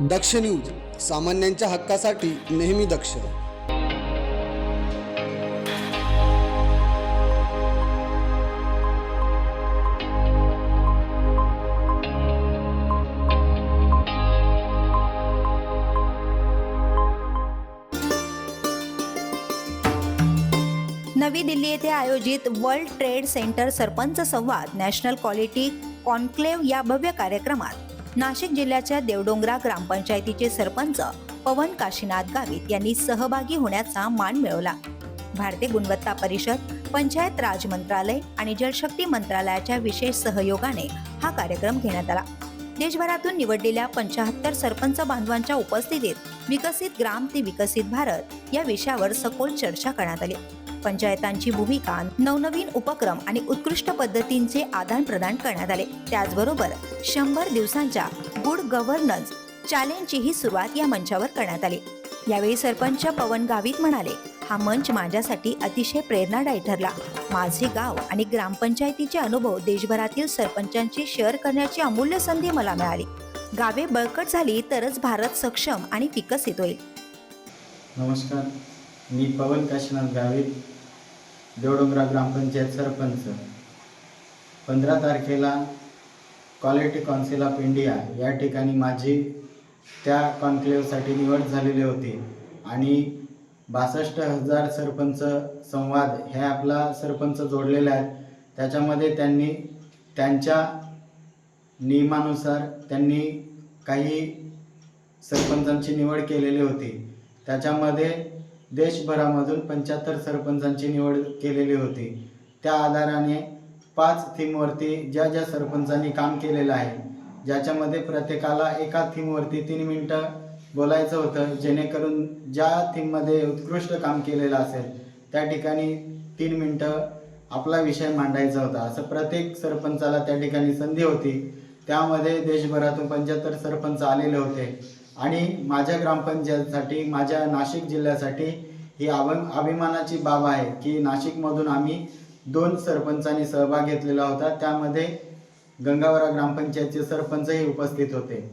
दक्ष news सामान्यांच्या हक्कासाठी नेहमी दक्ष. नवी दिल्ली येथे आयोजित वर्ल्ड ट्रेड सेंटर सरपंच संवाद नॅशनल क्वालिटी कॉन्क्लेव्ह या भव्य कार्यक्रमात. नाशिक जिल्ह्याच्या देवडोंगरा ग्रामपंचायतीचे सरपंच पवन काशीनाथ गावित यांनी सहभागी होण्याचा मान मिळवला. भारतीय गुणवत्ता परिषद पंचायत राज मंत्रालय आणि जलशक्ती मंत्रालयाच्या विशेष सहयोगाने हा कार्यक्रम घेण्यात आला. देशभरातून निवडलेल्या पंचाहत्तर सरपंच बांधवांच्या उपस्थितीत विकसित ग्राम ते विकसित भारत या विषयावर सखोल चर्चा करण्यात आली. पंचायतांची भूमिका नवनवीन उपक्रम आणि उत्कृष्ट पद्धतींचे आदान प्रदान करण्यात आले. त्याचबरोबर शंभर दिवसांच्या गुड गव्हर्नन्स चॅलेंजचीही सुरुवात या मंचावर करण्यात आली. यावेळी सरपंच पवन गावित म्हणाले हा मंच माझ्यासाठी अतिशय प्रेरणादायी ठरला. माझे गाव आणि ग्रामपंचायतीचे अनुभव देशभरातील सरपंचांशी शेअर करण्याची अमूल्य संधी मला मिळाली. गावे बळकट झाली तरच भारत सक्षम आणि विकसित होईल. नमस्कार. मी पवन काशीनाथ गावित देवडोंगरा ग्रामपंचायत सरपंच. पंधरा तारखेला क्वालिटी काउन्सिल ऑफ इंडिया या ठिकाणी माझी त्या कॉन्क्लेवसाठी निवड झालेली होती. आणि बासष्ट हजार सरपंच संवाद हे आपला सरपंच जोडलेले आहेत त्याच्यामध्ये त्यांनी त्यांच्या नियमानुसार त्यांनी काही सरपंचांची निवड केलेली होती. त्याच्यामध्ये देशभरामधून पंच्याहत्तर सरपंचांची निवड केलेली होती. त्या आधाराने पाच थीमवरती ज्या ज्या सरपंचांनी काम केलेलं आहे ज्याच्यामध्ये प्रत्येकाला एका थीमवरती तीन मिनटं बोलायचं होतं जेणेकरून ज्या थीममध्ये उत्कृष्ट काम केलेलं असेल त्या ठिकाणी तीन मिनटं आपला विषय मांडायचा होता. असं प्रत्येक सरपंचाला त्या ठिकाणी संधी होती. त्यामध्ये देशभरातून पंच्याहत्तर सरपंच आलेले होते. आणि माझ्या ग्रामपंचायतसाठी माझ्या नाशिक जिल्ह्यासाठी ही आव अभिमानाची बाब आहे की नाशिकमधून आम्ही दोन सरपंचांनी सहभाग घेतलेला होता. त्यामध्ये गंगावरा ग्रामपंचायतचे सरपंचही उपस्थित होते.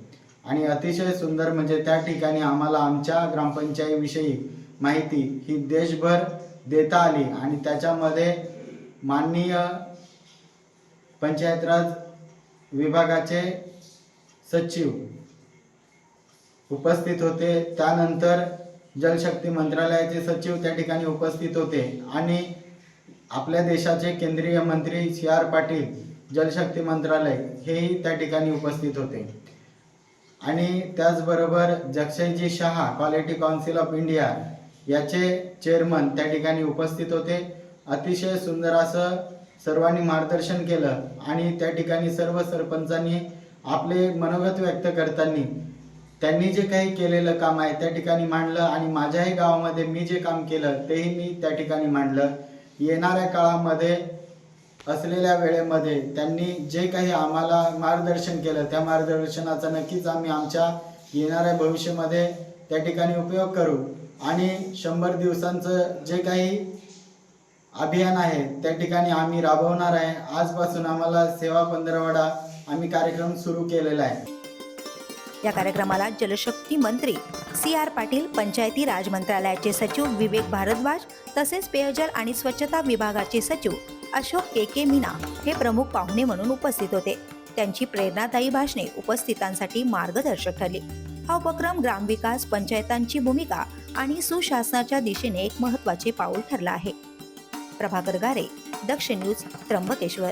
आणि अतिशय सुंदर म्हणजे त्या ठिकाणी आम्हाला आमच्या ग्रामपंचायतीविषयी माहिती ही देशभर देता आली. आणि त्याच्यामध्ये माननीय पंचायत राज विभागाचे सचिव उपस्थित होते. त्यानंतर जलशक्ती मंत्रालयाचे सचिव त्या ठिकाणी उपस्थित होते. आणि आपल्या देशाचे केंद्रीय मंत्री सी आर पाटील जलशक्ती मंत्रालय हेही त्या ठिकाणी उपस्थित होते. आणि त्याचबरोबर जक्षयजी Shah quality council of India याचे चेअरमन त्या ठिकाणी उपस्थित होते. अतिशय सुंदर असं सर्वांनी मार्गदर्शन केलं आणि त्या ठिकाणी सर्व सरपंचांनी आपले मनोगत व्यक्त करताना त्यांनी जे काही केलेलं काम आहे त्या ठिकाणी मांडलं आणि माझ्याही गावामध्ये मी जे काम केलं तेही मी त्या ठिकाणी मांडलं. येणाऱ्या काळामध्ये असलेल्या वेळेमध्ये त्यांनी जे काही आम्हाला मार्गदर्शन केलं त्या मार्गदर्शनाचा नक्कीच आम्ही आमच्या येणाऱ्या भविष्यामध्ये त्या ठिकाणी उपयोग करू. आणि शंभर दिवसांचं जे काही अभियान आहे त्या ठिकाणी आम्ही राबवणार आहे. आजपासून आम्हाला सेवा पंधरवडा आम्ही कार्यक्रम सुरू केलेला आहे. या कार्यक्रमाला जलशक्ती मंत्री सी आर पाटील पंचायती राज मंत्रालयाचे सचिव विवेक भारद्वाज तसेच पेयजल आणि स्वच्छता विभागाचे सचिव अशोक के के मीना हे प्रमुख पाहुणे म्हणून उपस्थित होते. त्यांची प्रेरणादायी भाषणे उपस्थितांसाठी मार्गदर्शक ठरली. हा उपक्रम ग्रामविकास पंचायतांची भूमिका आणि सुशासनाच्या दिशेने एक महत्त्वाचे पाऊल ठरला आहे. प्रभाकर गारे दक्ष न्यूज त्र्यंबकेश्वर.